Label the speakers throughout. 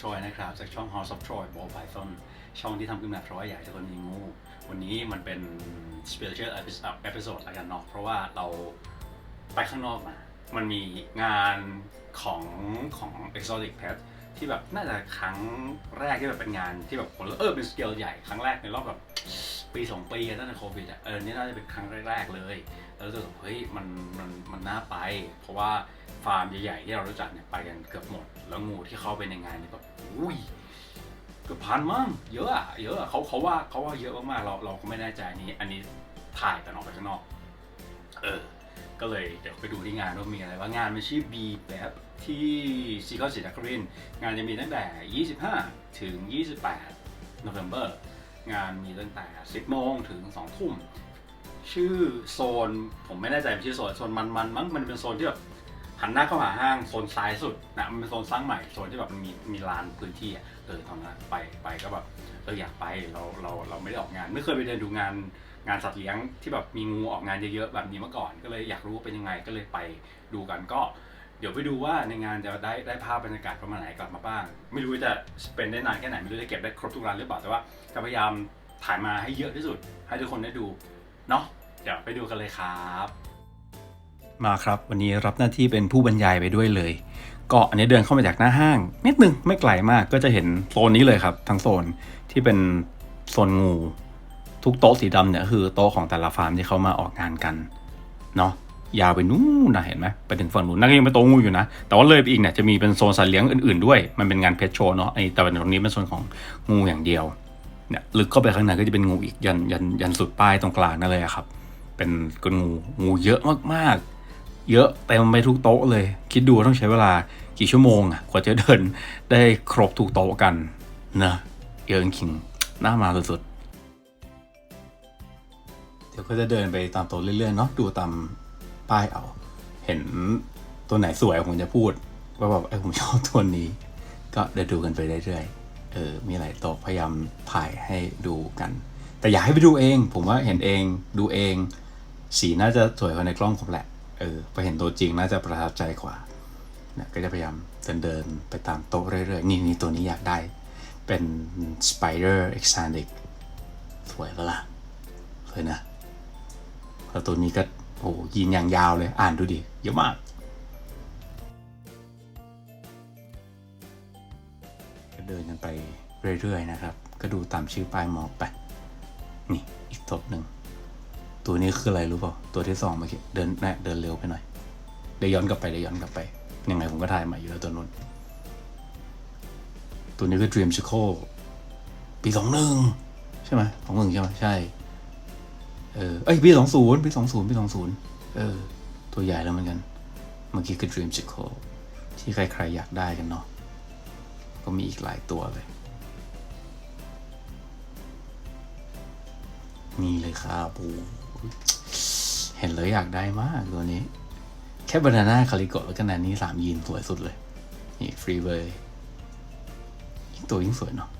Speaker 1: ทรอยนะครับ จากช่อง House of Troy Ball Python ช่องที่ทำขึ้นมาเพราะว่าอยากจะคนมีงู วันนี้มันเป็น special episode ละกันเนาะเพราะว่าเราไปข้างนอกมา มันมีงานของของ exotic pet ที่แบบน่าจะครั้งแรกที่แบบเป็นงานที่แบบคนเออเป็นสเกลใหญ่ครั้งแรกในรอบแบบ ปีสองปีตั้งแต่โควิดอะเออนี่น่าจะเป็นครั้งแรก ๆ เลยแล้วรู้สึกว่าเฮ้ยมันมันมันน่าไป เพราะว่าฟาร์มใหญ่ๆที่เรารู้จักเนี่ยไปกันเกือบหมด แล้วงูที่เข้าไปในงานเนี่ยแบบอุ้ยเกือบพันมั้งเยอะอะเยอะอะเขาเขาว่าเขาว่าเยอะมากๆเราเราก็ไม่แน่ใจนี้ อันนี้ถ่ายแต่ออกไปข้างนอก เออ ก็เลยเดี๋ยวไปดูที่งานว่ามีอะไรว่างานมันชื่อ B แบบที่ซีคอนศรีนครินงานจะมีตั้งแต่ 25 ถึง 28 โนเวม ber งานมีตั้งแต่ 10 โมงถึง 2 ทุ่ม ชื่อโซนผมไม่แน่ใจเป็นชื่อโซน โซนมันมันมั้งมันเป็นโซนที่แบบหันหน้าเข้าหาห้างโซนซ้ายสุดนะมันเป็นโซนสร้างใหม่โซนที่แบบมันมีมีลานพื้นที่อะเออตอนนั้นไปไปก็แบบเอออยากไปเราเราเราไม่ได้ออกงาน ไม่เคยไปเดินดูงานงานสัตว์เลี้ยงที่แบบมีงูออกงานเยอะๆแบบนี้มาก่อน ก็เลยอยากรู้ว่าเป็นยังไงก็เลยไปดูกันก็ เดี๋ยวไปดูว่าในงานจะได้ได้ภาพบรรยากาศประมาณไหนกลับมาบ้าง ไม่รู้จะเป็นได้นานแค่ไหนไม่รู้จะเก็บได้ครบทุกร้านหรือเปล่าแต่ว่าจะพยายามถ่ายมาให้เยอะที่สุด ให้ทุกคนได้ดูเนาะเดี๋ยวไปดูกันเลยครับ มาครับวันนี้รับหน้าที่เป็นผู้บรรยายไปด้วยเลย ก็อันนี้เดินเข้ามาจากหน้าห้าง นิดนึงไม่ไกลมากก็จะเห็นโซนนี้เลยครับ ทั้งโซนที่เป็นโซนงู ทุกโต๊ะสีดำเนี่ยคือโต๊ะของแต่ละฟาร์มที่เขามาออกงานกันเนาะ ยาวไปนู้นนะเห็นไหมไปถึงฝั่งนู้นนั่นก็ยังเป็นโตงูอยู่นะ แต่ว่าเลยไปอีกเนี่ยจะมีเป็นโซนสัตว์เลี้ยงอื่นๆด้วย มันเป็นงานเพชรโชว์เนาะไอ้แต่ตรงนี้เป็นโซนของงูอย่างเดียวเนี่ยลึกเข้าไปข้างในก็จะเป็นงูอีกยันยันยันสุดป้ายตรงกลางนั่นเลยครับ เป็นกนงูงูเยอะมากๆ เยอะเต็มไปทุกโต๊ะเลย คิดดูต้องใช้เวลากี่ชั่วโมงอะกว่าจะเดินได้ครบทุกโต๊ะกันนะเยอะจริงๆน่ามาสุดๆเดี๋ยวก็จะเดินไปตามโต๊ะเรื่อยๆเนาะดูตาม ป้ายเอา เห็นตัวไหนสวยผมจะพูด ว่าแบบไอ้ผมชอบตัวนี้ ก็เดี๋ยวดูกันไปเรื่อยๆ เออ มีหลายโต๊ะพยายามถ่ายให้ดูกัน แต่อยากให้ไปดูเอง ผมว่าเห็นเองดูเอง สีน่าจะสวยกว่าในกล้องผมแหละ เออไปเห็นตัวจริงน่าจะประทับใจกว่าเนี่ยก็จะพยายามเดินเดินๆไปตามโต๊ะเรื่อยๆ นี่นี่ตัวนี้อยากได้ เป็น Spider Exantic สวยเปล่ะสวยนะแล้วตัวนี้ก็ โอ้โหยินอย่างยาวเลยอ่านดูดิเยอะมากก็เดินกันไปเรื่อยๆนะครับ ก็ดูตามชื่อป้ายมองไป นี่อีกโต๊ะหนึ่ง ตัวนี้คืออะไรรู้เปล่า ตัวที่สองเมื่อกี้เดินแน่เดินเร็วไปหน่อย เดี๋ยวย้อนกลับไปเดี๋ยวย้อนกลับไป ยังไงผมก็ถ่ายมาอยู่แล้วตัวนู้น ตัวนี้คือ Dreamsicle ปีสองหนึ่งใช่ไหมสองหนึ่งใช่ไหมใช่ เออเอ้ยปีสองศูนย์ปีสองศูนย์ปีสองศูนย์เออ ตัวใหญ่แล้วเหมือนกัน เมื่อกี้คือ Dreamsicle ที่ใครๆอยากได้กันเนาะก็มีอีกหลายตัวเลย นี่เลยครับโอ้โหเห็นเลยอยากได้มากตัวนี้ แค่บานาน่าคาริโกะแล้วก็นันนี้สามยีนสวยสุดเลย นี่ฟรีเวย์ยิ่งตัวยิ่งสวยเนาะ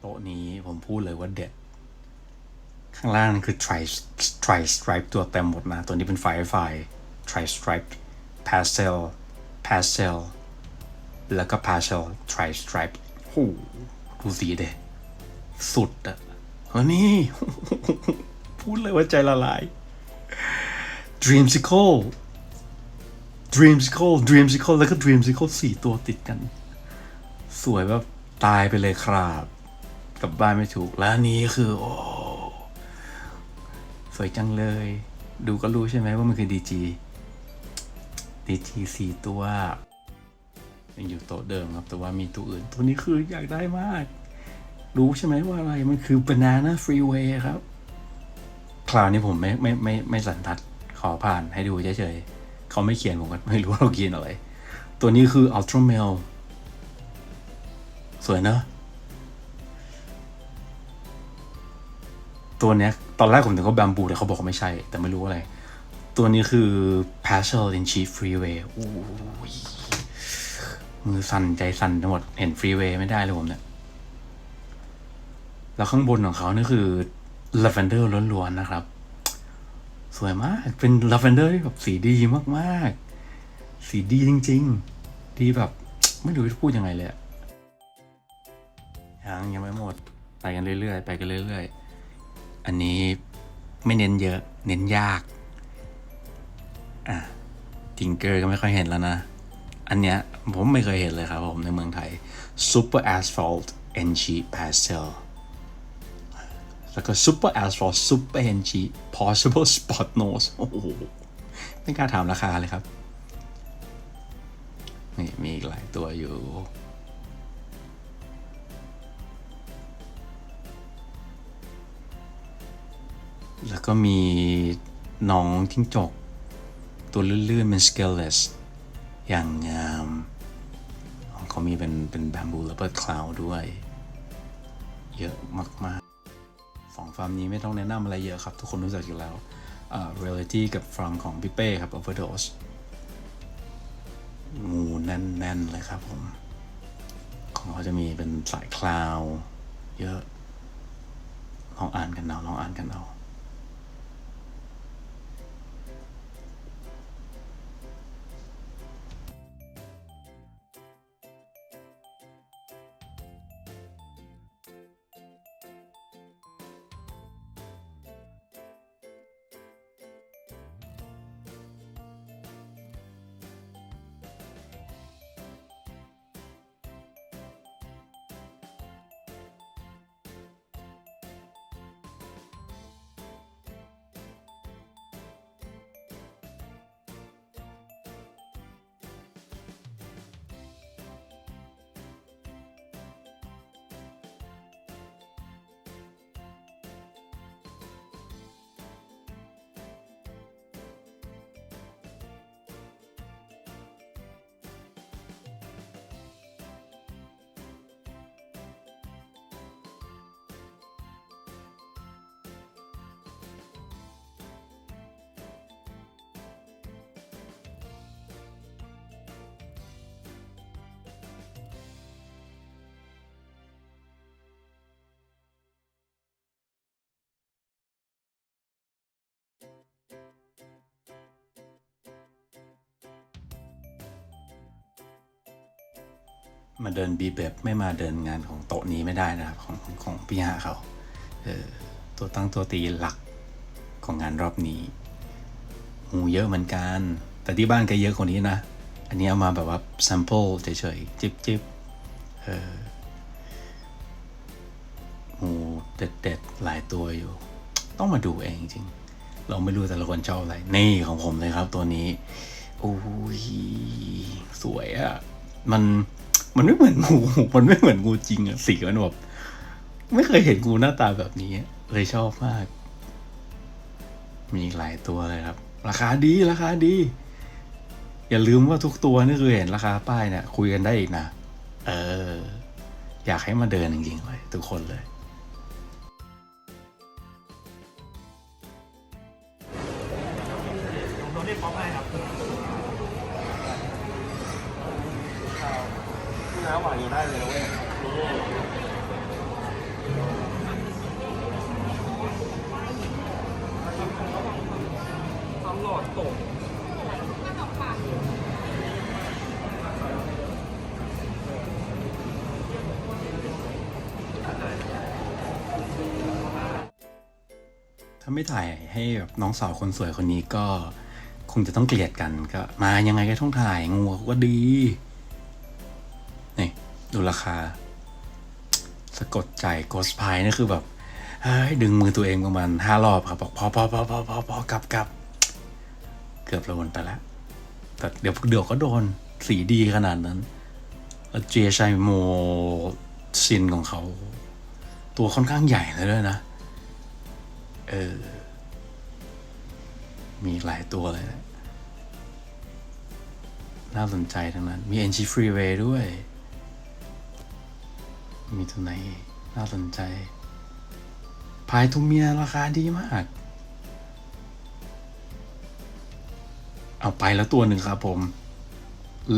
Speaker 1: โต๊ะนี้ผมพูดเลยว่าเด็ดข้างล่างนั่นคือ tri tri stripe ตัวเต็มหมดนะ ตัวนี้เป็น firefly tri stripe pastel pastel แล้วก็ pastel tri stripe โอ้โหดูสีเด็สุดอะเฮ้นี่ พูดเลยว่าใจละลาย Dreamsicle Dreamsicle Dreamsicle แล้วก็ Dreamsicle สี่ตัวติดกัน สวยแบบตายไปเลยครับ กลับบ้านไม่ถูก แล้วนี้คือ โอ้ สวยจังเลย ดูก็รู้ใช่ไหมว่ามันคือ DG DG สี่ตัวยังอยู่โต๊ะเดิมครับ แต่ว่ามีตัวอื่น ตัวนี้คืออยากได้มาก รู้ใช่ไหมว่าอะไร มันคือ Banana Freeway ครับ คราวนี้ผมไม่ไม่ไม่ไม่สันทัดขอผ่านให้ดูเฉยๆเขาไม่เขียนผมก็ไม่รู้ว่าเราเขียนอะไร ตัวนี้คือ Ultra Male สวยเนอะ ตัวเนี้ยตอนแรกผมถึงเขาแบมบูแต่เขาบอกว่าไม่ใช่ แต่ไม่รู้อะไร ตัวนี้คือ Partial in Chief Freeway โอ้ยมือสั่นใจสั่นทั้งหมด เห็น Freeway ไม่ได้เลยผมเนี่ย แล้วข้างบนของเขานี่คือ lavender ล้วนๆนะครับ สวยมาก เป็น lavender ที่แบบสีดีมากๆ สีดีจริง ๆ ดีแบบ ไม่รู้จะพูดยังไงเลยยังยังไม่หมด ไปกันเรื่อยๆ ไปกันเรื่อย ๆ อันนี้ไม่เน้นเยอะเน้นยากอะทิงเกอร์ก็ไม่ค่อยเห็นแล้วนะ อันเนี้ยผมไม่เคยเห็นเลยครับผมในเมืองไทย Super Asphalt NG Pastel แล้วก็ Super Asphalt Super NG Possible Spot Nose โอ้โหไม่กล้าถามราคาเลยครับ นี่มีอีกหลายตัวอยู่ แล้วก็มีน้องทิ้งจก ตัวลื่นๆเป็น scaleless อย่างงามเขามีเป็นเป็นแบมบูและเปิดคลาวด้วย เยอะมากๆสองฟาร์มนี้ไม่ต้องแนะนำอะไรเยอะครับ ทุกคนรู้จักอยู่แล้วอ่า reality กับฟาร์มของพี่เป้ครับ overdose งูแน่น ๆ เลยครับผม ของเขาจะมีเป็นสายคลาว เยอะ ลองอ่านกันเอาลองอ่านกันเอา มาเดินบีเบบไม่มาเดินงานของโต๊ะนี้ไม่ได้นะครับของของพี่ฮะเขาเออตัวตั้งตัวตีหลักของงานรอบนี้หูเยอะเหมือนกัน แต่ที่บ้านก็เยอะกว่านี้นะ อันนี้เอามาแบบว่า sample เฉยๆ จิบจิบเออหูเด็ดๆ หลายตัวอยู่ ต้องมาดูเองจริง เราไม่รู้แต่ละคนชอบอะไร นี่ของผมเลยครับตัวนี้ โอ้ย สวยอะ่ะ มัน มันไม่เหมือนงู มันไม่เหมือนงูจริงอะสีมันแบบไม่เคยเห็นงูหน้าตาแบบนี้ เลยชอบมาก มีหลายตัวเลยครับ ราคาดีราคาดี อย่าลืมว่าทุกตัวนี่คือเห็นราคาป้ายเนี่ยคุยกันได้อีกนะ เออ อยากให้มาเดินจริงๆเลยทุกคนเลย ถ้าไม่ถ่ายให้แบบน้องสาวคนสวยคนนี้ก็คงจะต้องเกลียดกันก็มายังไงก็ต้องถ่ายงูเขาก็ดีนี่ดูราคา สะกดใจโกสพายนี่คือแบบดึงมือตัวเองประมาณห้ารอบครับบอกพอพอพอพอพอพอกลับกลับเกือบโดนไปแล้วแต่เดี๋ยวเดี๋ยวก็โดนสีดีขนาดนั้นเจชัยโมซินของเขา ตัวค่อนข้างใหญ่เลยด้วยนะ เออ มีหลายตัวเลยนะน่าสนใจทั้งนั้น มี NG Freeway ด้วย มีตัวไหน น่าสนใจ พายทูเมียราคาดีมาก เอาไปแล้วตัวหนึ่งครับผม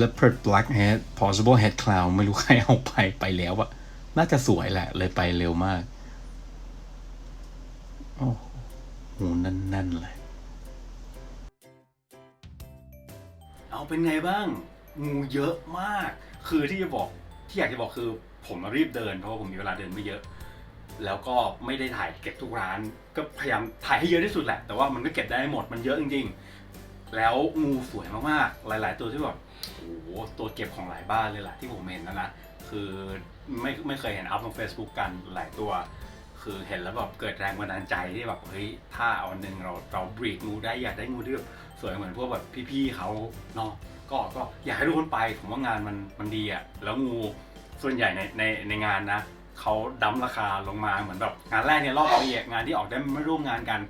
Speaker 1: Leopard Blackhead Possible Head Clown ไม่รู้ใครเอาไปไปแล้วอะน่าจะสวยแหละ เลยไปเร็วมาก โอ้โหหูแน่นๆเลย เอาเป็นไงบ้าง งูเยอะมาก คือที่จะบอกที่อยากจะบอกคือผมรีบเดินเพราะว่าผมมีเวลาเดินไม่เยอะ แล้วก็ไม่ได้ถ่ายเก็บทุกร้าน ก็พยายามถ่ายให้เยอะที่สุดแหละ แต่ว่ามันก็เก็บได้ไม่หมดมันเยอะจริงๆ แล้วงูสวยมากๆ หลาย ๆ ตัวที่แบบโอ้โหตัวเก็บของหลายบ้านเลยแหละที่ผมเห็นนะนะคือไม่ไม่เคยเห็นอัพลง Facebook กันหลายตัว คือเห็นแล้วแบบเกิดแรงบันดาลใจที่แบบเฮ้ยถ้าเอาหนึ่งเราเราบรีดงูได้อยากได้งูที่แบบสวยเหมือนพวกแบบพี่ๆเขาเนาะก็ก็อยากให้ทุกคนไปผมว่างานมันมันดีอะแล้วงูส่วนใหญ่ในในในงานนะเขาดั้มราคาลงมาเหมือนแบบงานแรกเนี่ยรอบปีอะงานที่ออกได้ไม่ร่วมงานกัน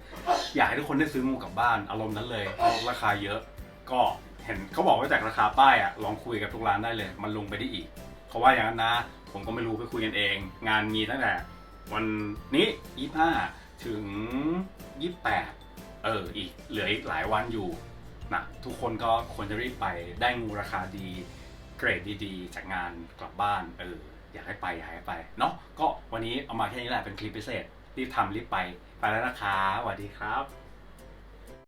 Speaker 1: อยากให้ทุกคนได้ซื้องูกลับบ้านอารมณ์นั้นเลยเพราะราคาเยอะ ก็เห็นเขาบอกว่าจากราคาป้ายอะลองคุยกับทุกร้านได้เลย มันลงไปได้อีกเพราว่าอย่างนั้นนะ ผมก็ไม่รู้ไปคุยกันเอง งานมีตั้งแต่ วันนี้ยี่ห้าถึงยี่แปดเอออีกเหลืออีกหลายวันอยู่นะทุกคนก็ควรจะรีบไปได้งูราคาดี เกรดดีๆ จากงานกลับบ้านเอออยากให้ไปอยากให้ไปเนาะก็วันนี้เอามาแค่นี้แหละเป็นคลิปพิเศษ รีบทำรีบไป ไปแล้วนะคะสวัสดีครับ